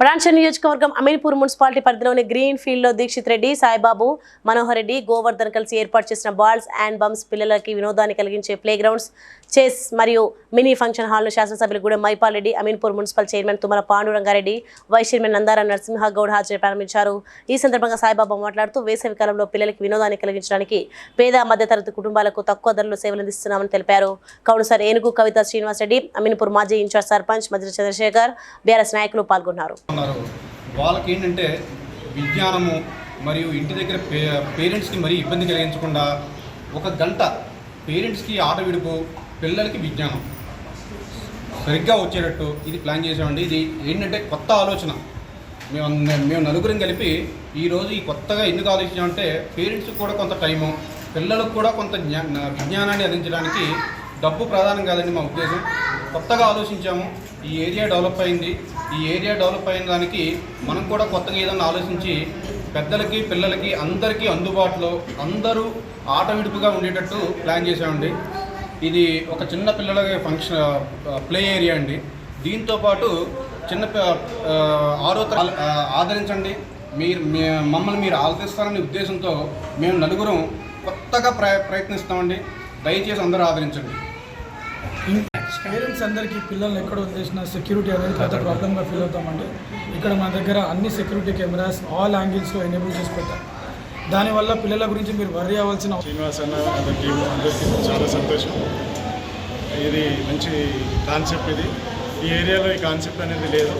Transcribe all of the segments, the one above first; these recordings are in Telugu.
పడాన్చర్ నియోజకవర్గం అమీన్పూర్ మున్సిపాలిటీ పరిధిలోని గ్రీన్ ఫీల్డ్లో దీక్షిత్ రెడ్డి సాయిబాబు మనోహర్ రెడ్డి గోవర్ధన్ కలిసి ఏర్పాటు చేసిన బాల్స్ అండ్ బంప్స్ పిల్లలకి వినోదాన్ని కలిగించే ప్లే గ్రౌండ్స్ చెస్ మరియు మినీ ఫంక్షన్ హాల్ను శాసనసభ్యులు Gudem Maipal Reddy Ameenpur municipal chairman Tummala Pandurangareddy vice chairman Nandara Narasimhagoud హాజరు ప్రారంభించారు. ఈ సందర్భంగా సాయిబాబా మాట్లాడుతూ వేసవి కాలంలో పిల్లలకి వినోదాన్ని కలిగించడానికి పేద మధ్యతరగతి కుటుంబాలకు తక్కువ ధరలో సేవలు అందిస్తున్నామని తెలిపారు. కౌన్సిలర్ ఏనుగు కవిత శ్రీనివాసరెడ్డి అమీన్పూర్ మాజీ ఇన్ఛార్జ్ సర్పంచ్ మధ్య చంద్రశేఖర్ బీఆర్ఎస్ నాయకులు పాల్గొన్నారు. ఉన్నారు. వాళ్ళకి ఏంటంటే విజ్ఞానము మరియు ఇంటి దగ్గర పే పేరెంట్స్కి మరీ ఇబ్బంది కలిగించకుండా ఒక గంట పేరెంట్స్కి ఆట విడుపు పిల్లలకి విజ్ఞానం సరిగ్గా వచ్చేటట్టు ఇది ప్లాన్ చేసామండి ఇది ఏంటంటే కొత్త ఆలోచన. మేము మేము నలుగురం కలిపి ఈరోజు ఈ కొత్తగా ఎందుకు ఆలోచించామంటే పేరెంట్స్కి కూడా కొంత టైము పిల్లలకు కూడా కొంత జ్ఞా విజ్ఞానాన్ని అందించడానికి డబ్బు ప్రధానం కాదండి మా ఉద్దేశం. కొత్తగా ఆలోచించాము. ఈ ఏరియా డెవలప్ అయింది. ఈ ఏరియా డెవలప్ అయిన దానికి మనం కూడా కొత్తగా ఏదైనా ఆలోచించి పెద్దలకి పిల్లలకి అందరికీ అందుబాటులో అందరూ ఆట విడుపుగా ఉండేటట్టు ప్లాన్ చేసామండి ఇది ఒక చిన్న పిల్లల ఫంక్షన్ ప్లే ఏరియా అండి. దీంతో పాటు చిన్న ప- ఆరో ఆదరించండి. మీరు మమ్మల్ని మీరు ఆదరిస్తారనే ఉద్దేశంతో మేము నలుగురం కొత్తగా ప్రయత్నిస్తామండి. దయచేసి అందరూ ఆదరించండి. పేరెంట్స్ అందరికీ పిల్లల్ని ఎక్కడ వదిలేసిన సెక్యూరిటీ అనేది పెద్ద ప్రాబ్లంగా ఫీల్ అవుతామండి. ఇక్కడ మన దగ్గర అన్ని సెక్యూరిటీ కెమెరాస్ ఆల్ యాంగిల్స్లో ఎనేబుల్ చేసి పెట్టాం దానివల్ల పిల్లల గురించి మీరు వర్రీ అవ్వాల్సిన శ్రీనివాస్ అన్న అంత అందరికీ చాలా సంతోషం. ఇది మంచి కాన్సెప్ట్ ఇది. ఈ ఏరియాలో ఈ కాన్సెప్ట్ అనేది లేదు.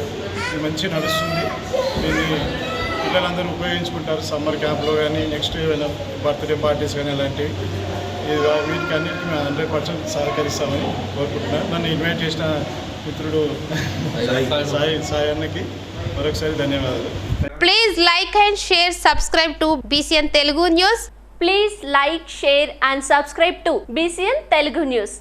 ఇది మంచి నడుస్తుంది. ఇది పిల్లలందరూ ఉపయోగించుకుంటారు. సమ్మర్ క్యాంప్లో కానీ నెక్స్ట్ ఏమైనా బర్త్డే పార్టీస్ కానీ అలాంటివి. వీటికి అన్నిటికీ మేము హండ్రెడ్ పర్సెంట్ సహకరిస్తామని కోరుకుంటున్నాను నన్ను ఇన్వైట్ చేసిన మిత్రుడు సాయి సాయి అన్నకి మరొకసారి ధన్యవాదాలు Please like and share, subscribe to BCN Telugu News. Please like, share and subscribe to BCN Telugu News.